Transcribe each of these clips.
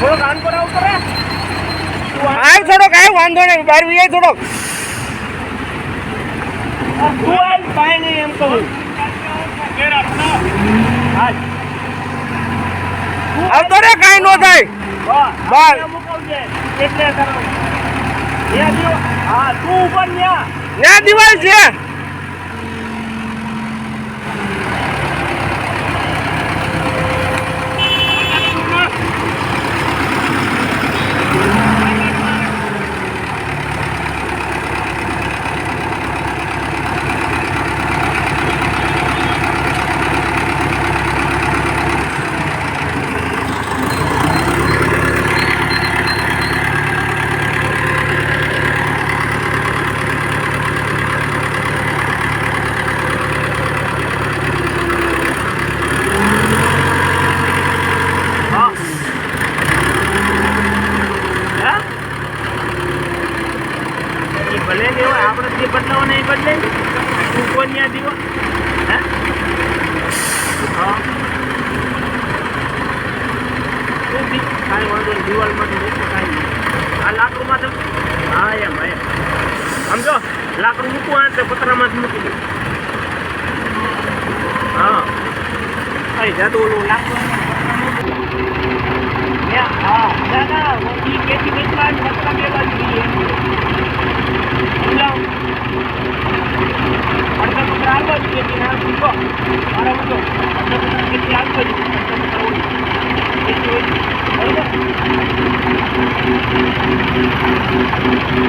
થોડોક કાન પર. આવું તું આન- આવ થોડોક આવ વાંધો નહીં બાર વી થોડોક કાંઈ નહીં એમ કહું. આવતો રે કાંઈ નો થાય. બસ એટલે હા તું ઉપર ન્યા. ત્યાં દિવાલ છે હા હે? ઈ ભલે જ હોય આપણે જે બદલાવો ને એ બદલે તું કોણ ન્યા દીવો હે હા તું દી- કાંઈ વાંધો નહીં દિવાલમાંથી મૂકો કાંઈ નહીં આ લાકડુંમાં તો હા એમ એમ સમજો લાકડું આ તો પતરામાંથી મૂકી દઉં હા. અહીં જાદુ ઓલું લાકડું હા દાદા કેથી કેટલા પતરા બાજુ જોઈએ. અડધા પતરા આ બાજુ કે ના મૂકો મારા મૂકો. અડધા પતરા કેથી આ બાજુ અડધા પતરા ઓલી કેથી ઓલી બરોબર?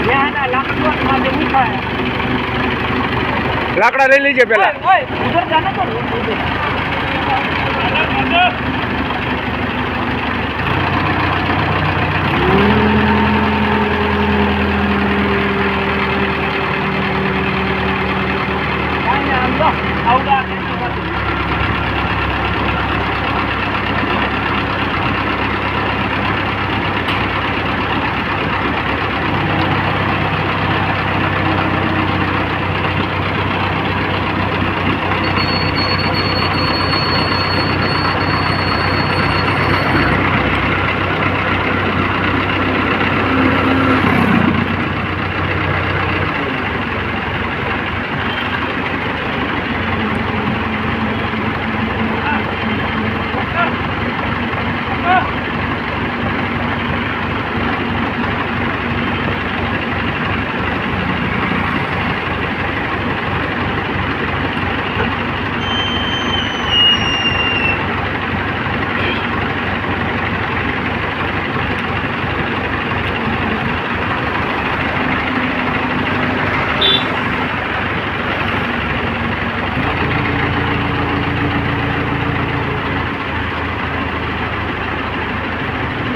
યા, ના, લાકડું માથે ઉઠાય લાકડા લઈ લેજે પેલા ઓય ઓય ઉધર જાને તો ઉધર કાંઈ ના, આમ જો, આવડા ખેતરમાંથી.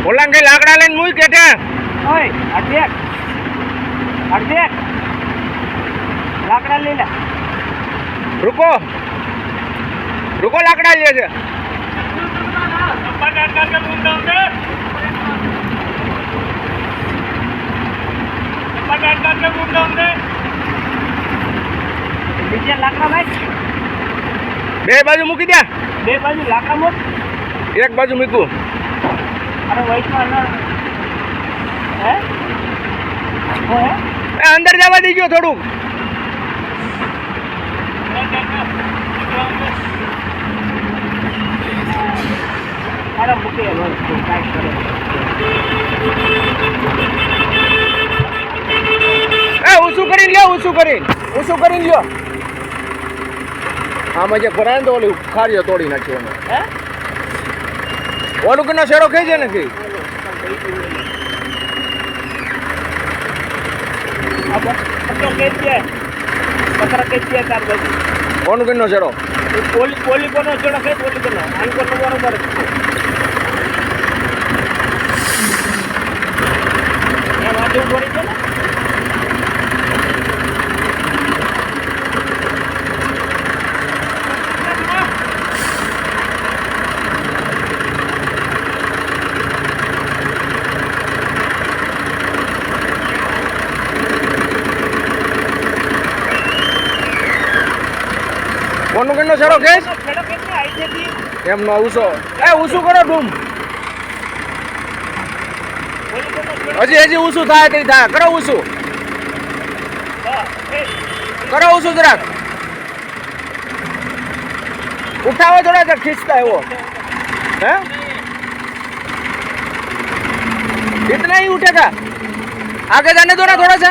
ઓલા કઈ લાકડા લઈને મૂક કે ત્યાં ઓય અડધેક અડધેક લાકડા લઈ લે રૂકો રૂકો લાકડા લે છે બે બાજુ મૂકી દે. બે બાજુ લાકડા મૂક. એક બાજુ મૂકું. અરે વૈષ્ણવ અંદર જવા દેજો થોડુંક. થોડું મૂકી હવે તું કાંઈ કરે એ ઊંચું કરીને લ્યો ઊંચું કરીને. ઊંચું કરીને લ્યો. આમાં જે ભરાય ને તો ઓલી ખારીઓ તોડી નાખ્યો ઓલું કે શેડો ખાઈ છે ને કઈ આ પકડો કે છે? પકડા કે છે તાર બાજુ. ઓનું કનો શેડો પોલી પોલી કોનો છોડો કે પોલી કોનો આઈ કોનો બરોબર છે એ વાંધો ઊભો રહી છે ને ભાનુગંજનો છેડો ખેંચ છેડો કેટલો આઈસેથી એમનો ઊંચો એ ઊંચું કરો ડૂમ પોલીસોનો છેડો હજી હજી ઊંચું થાય તે થાય કરો ઊંચું બસ, એ કરો ઊંચું જરાક ઉઠાવો થોડા જરાક ખીંચતા એવો હે इतना ही उठेगा आगे जाने दो ना थोड़ा सा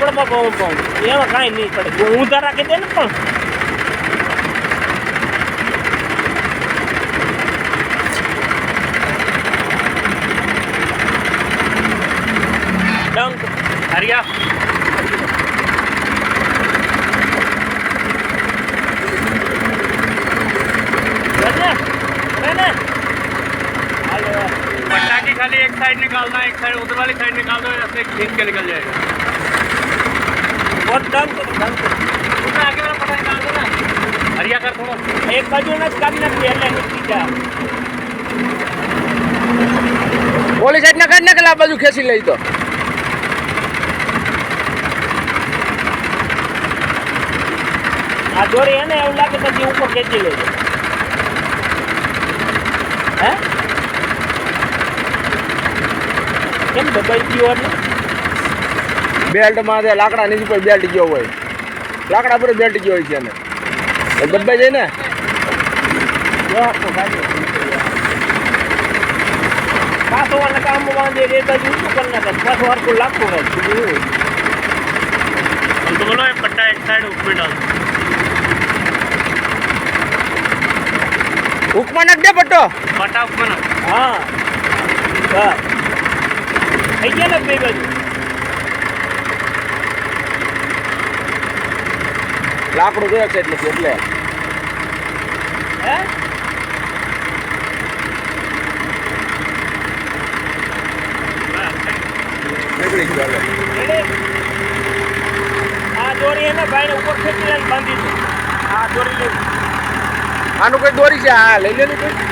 આપણે બાપા હું કહું. એમાં કાંઈ નહીં પડે ઊંધા રાખી દે ને પણ ડંક હરિયા बने बने हेलो पट्टा की खाली एक साइड निकालना है एक साइड उधर वाली साइड निकाल दो ऐसे खींच के निकल जाएगा बहुत दम तो दम तो उसमें आगे वाला पट्टा निकाल दो ना हरिया कर थोड़ा एक बाजू ना काम ना पहले निकली जा ઓલી સાઈડ ના કાઢ નાખેલા આ બાજુ ખેંચી લઈ તો આ દોરી એને એવું લાગે તો જે ઉપર ખેંચી લેજો હે કેમ દબાઈ ગયો એટલે બેલ્ટમાં જે લાકડા નીચે કોઈ બેલ્ટ ગયો હોય. લાકડા પર બેલ્ટ ગયો હોય છે એને. દબાઈ જાય ને પાછવાના કામમાં વાંધે એ બાજુ કરી નાખે પાછો હરકું લાગતું રહે તો બોલો એ દે પટ્ટો. પટ્ટા હા. થઈ ગયા ને બે બાજુ? લાકડું જોયે છે એટલે એટલે. હે? નીકળી ગયો આ દોરી એને ભાઈને ઉપર ખેંચી લઈને બાંધી દીધી. આ દોરી લઈ આનું કોઈ દોરી છે? હા લઈ લે ને કોઈ?